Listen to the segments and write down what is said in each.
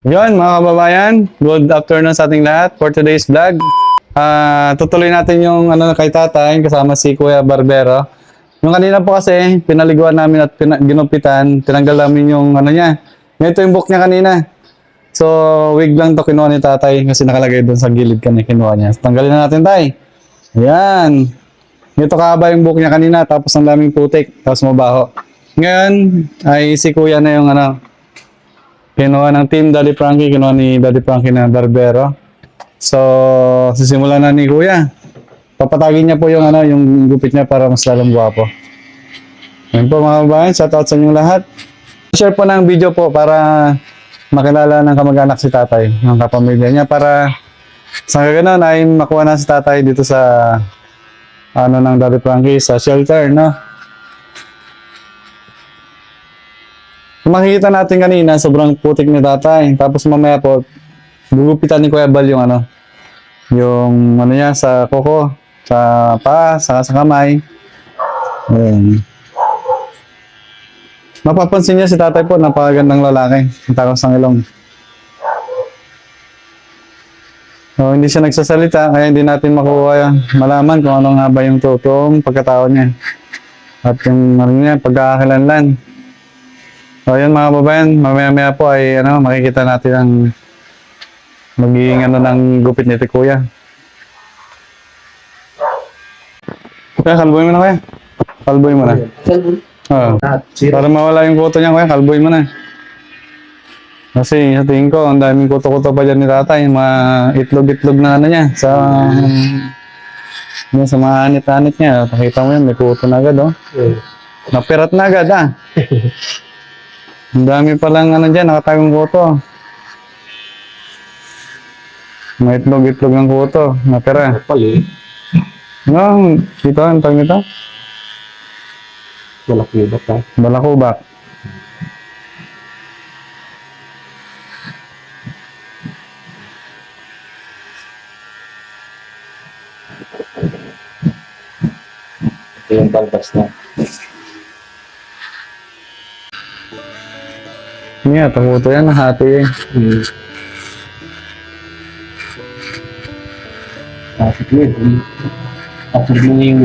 Yun, mga kababayan, good afternoon sa ating lahat for today's vlog. Ah, tutuloy natin yung ano kay tatay kasama si Kuya Barbero. Yung kanina po kasi, pinaliguan namin at pina- ginupitan, tinanggal namin yung ano niya. Ito yung book niya kanina. So, wig lang to kinuha ni tatay kasi nakalagay doon sa gilid kanina kinuha niya. Tanggalin na natin tay. Ayan. Ito kahaba yung book niya kanina, tapos ang daming putik, tapos mabaho. Ngayon, ay si kuya na yung ano, Kinuha ng team Daddy Frankie, kinuha ni Daddy Frankie na barbero. So, sisimulan na ni Kuya. Papatagin niya po yung ano, yung gupit niya para mas lalong gwapo. Yan po mga kabayan, shout out sa inyo lahat. Share po ng video po para makilala ng kamag-anak si tatay, ng kapamilya niya para sa ganoon ay makuha na si tatay dito sa ano ng Daddy Frankie sa shelter, no? Makikita natin kanina, sobrang putik ni tatay. Tapos mamaya po, gugupitan ni Kuya Bal yung ano, yung ano niya sa koko, sa paa, saka sa kamay. Ayan. Mapapansin niya si tatay po, napakagandang lalaki. Ang ilong. So, hindi siya nagsasalita, kaya hindi natin makuha malaman kung ano nga ba yung totoong pagkatao niya. At yung ano niya, pagkakakilanlan. So, yun mga babayan, mamaya-maya po ay ano, makikita natin ang magiging ano ng gupit ni Kuya. Kuya, kalboy mo na kuya. Kalboy mo na. Oo. Para mawala yung kuto niya kuya, kalboy mo na. Kasi sa tingin ko, ang daming kuto-kuto pa dyan ni tatay. Mga itlog-itlog na ano niya. Sa, yun, sa mga anit-anit niya. Pakita mo yun, may kuto na agad oh. Napirat na agad ah. Ang dami palang ano dyan, nakatagong kuto. May itlog-itlog ng kuto. Natira. Pali, No, dito, ang tawag nito? malaki ba ka? Balakubak. Ito yung balbas na. Niya, takuto yan, nahati eh. Hmm. Bakit yun? Bakit mo yung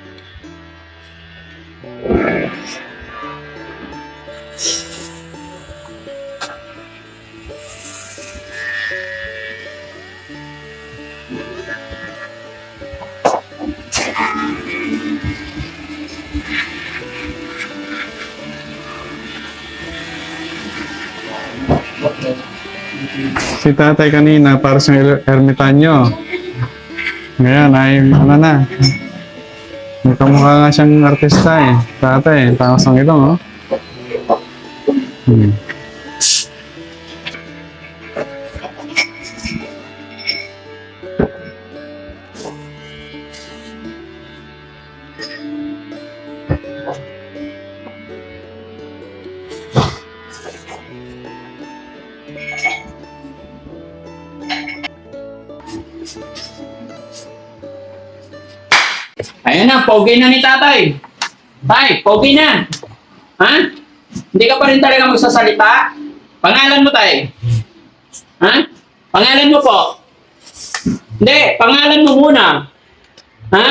Si tatay kanina, para sa ermitanyo. Ngayon ay, ano na. May kamukha nga siyang artista eh. Tatay, takas ng ilong oh. Hmm. Ayun na, pogi na ni tatay. Tay, pogi na. Ha? Hindi ka pa rin talaga magsasalita? Pangalan mo, tay? Ha? Pangalan mo po? Hindi, pangalan mo muna. Ha?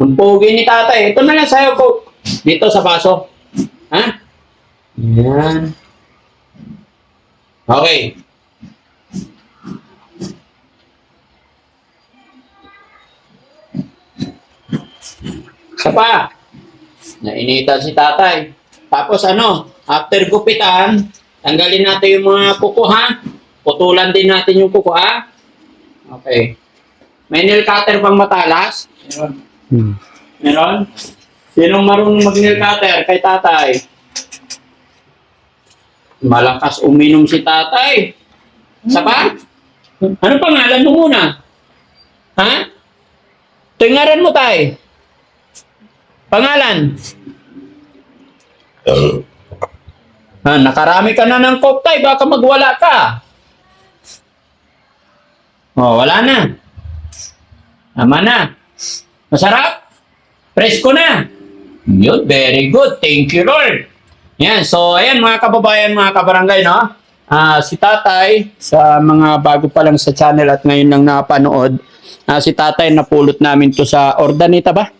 Ang pogi ni tatay. Ito na lang sa'yo po. Dito sa baso. Ha? Yan. Okay. Isa pa. Nainitan si tatay. Tapos ano, after gupitan, tanggalin natin yung mga kuko ha. Putulan din natin yung kuko, ah. Okay. May nail cutter pang matalas? Meron. Hmm. Meron? Sinong marunong mag-nail cutter kay tatay? Malakas uminom si tatay. Isa pa? Ano pangalan mo muna? Ha? Tingaran mo tay. Pangalan? Ah, nakarami ka na ng coke tay, baka magwala ka. Oh, wala na. Tama na. Masarap? Presko na. Yun, very good. Thank you, Lord. Yan, so ayan mga kababayan, mga kabarangay, no? Ah, si Tatay, sa mga bago pa lang sa channel at ngayon lang napanood, ah, si Tatay napulot namin to sa Ordaneta ba?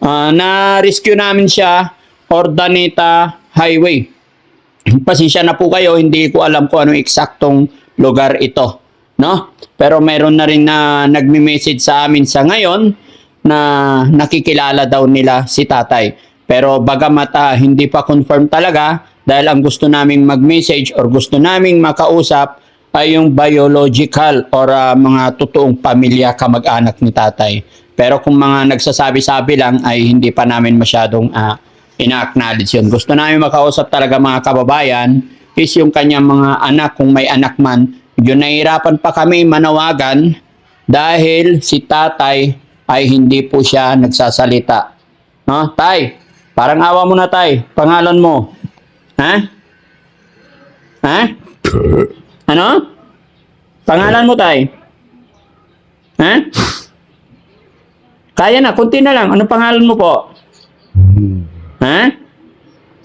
Ah, na-rescue namin siya, Ordaneta Highway. Pasensya na po kayo, hindi ko alam kung anong eksaktong lugar ito. No? Pero meron na rin na nagme-message sa amin sa ngayon na nakikilala daw nila si tatay. Pero bagamat ah, hindi pa confirm talaga dahil ang gusto naming mag-message or gusto naming makausap ay yung biological or ah, mga totoong pamilya kamag-anak ni tatay. Pero kung mga nagsasabi-sabi lang ay hindi pa namin masyadong ah, ina-acknowledge yun. Gusto namin makausap talaga mga kababayan is yung kanyang mga anak kung may anak man. Yun nahihirapan pa kami manawagan dahil si tatay ay hindi po siya nagsasalita. No? Tay, parang awa mo na tay. Pangalan mo. Ha? Ha? Ano? Pangalan mo tay? Ha? Kaya na, kunti na lang. Ano pangalan mo po? Ha?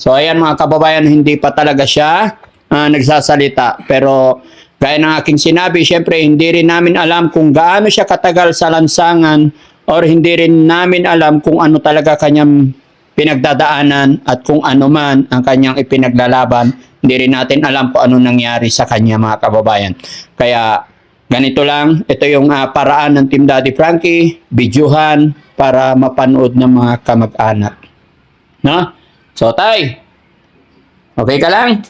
So ayan mga kababayan, hindi pa talaga siya ah, nagsasalita. Pero gaya ng aking sinabi, syempre hindi rin namin alam kung gaano siya katagal sa lansangan or hindi rin namin alam kung ano talaga kanyang pinagdadaanan at kung ano man ang kanyang ipinaglalaban. Hindi rin natin alam kung ano nangyari sa kanya mga kababayan. Kaya ganito lang, ito yung ah, paraan ng Team Daddy Frankie, bidyuhan para mapanood ng mga kamag-anak. No? So, tay, okay ka lang?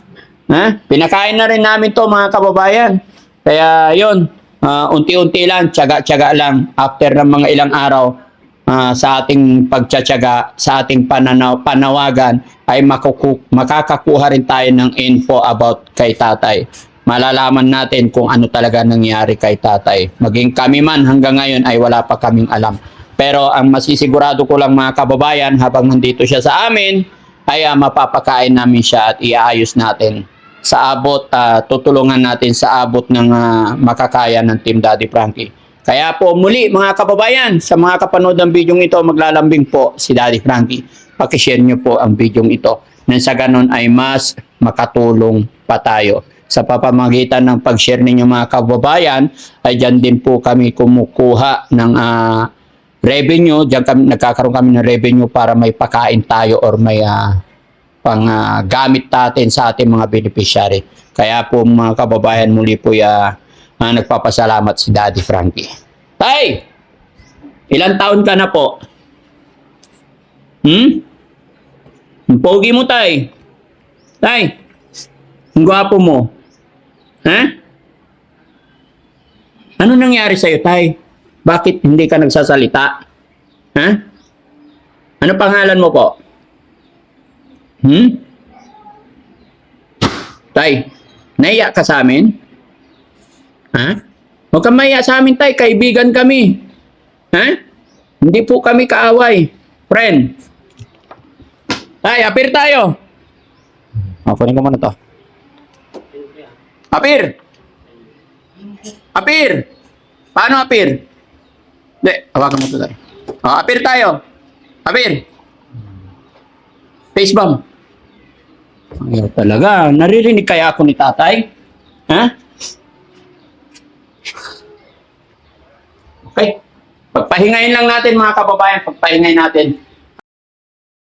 Ha? Pinakain na rin namin to mga kababayan. Kaya yon unti-unti lang, tiyaga-tiyaga lang. After ng mga ilang araw, ah, sa ating pagtsatsaga, sa ating pananaw, panawagan, ay makuku- makakakuha rin tayo ng info about kay tatay. Malalaman natin kung ano talaga nangyari kay tatay. Maging kami man hanggang ngayon ay wala pa kaming alam. Pero ang masisigurado ko lang mga kababayan habang nandito siya sa amin ay ah, mapapakain namin siya at iaayos natin sa abot, ah, tutulungan natin sa abot ng ah, makakaya ng Team Daddy Frankie. Kaya po muli mga kababayan, sa mga kapanood ng video ito, maglalambing po si Daddy Frankie. Pakishare nyo po ang video ito. Nang sa ganun ay mas makatulong pa tayo. Sa papamagitan ng pag-share ninyo mga kababayan, ay dyan din po kami kumukuha ng ah, revenue, diyan kami nagkakaroon kami ng revenue para may pakain tayo or may ah, pang gamit natin sa ating mga beneficiary. Kaya po mga kababayan muli po ya ah, nagpapasalamat si Daddy Frankie. Tay! Ilan taon ka na po? Hmm? Ang pogi mo, tay. Tay, ang gwapo mo. Ha? Ano nangyari sa'yo, tay? Bakit hindi ka nagsasalita? Ha? Ano pangalan mo po? Hmm? Tay, naiya ka sa amin? Ha? Huwag kang maiya sa amin, tay. Kaibigan kami. Ha? Hindi po kami kaaway. Friend. Tay, apir tayo. O, kunin ko muna to. Apir! Apir! Paano apir? Hindi, hawakan mo ito tayo. O, apir tayo. Apir! Face bomb. Ayaw talaga. Naririnig kaya ako ni tatay? Ha? Okay. Pagpahingayin lang natin mga kababayan. Pagpahingayin natin.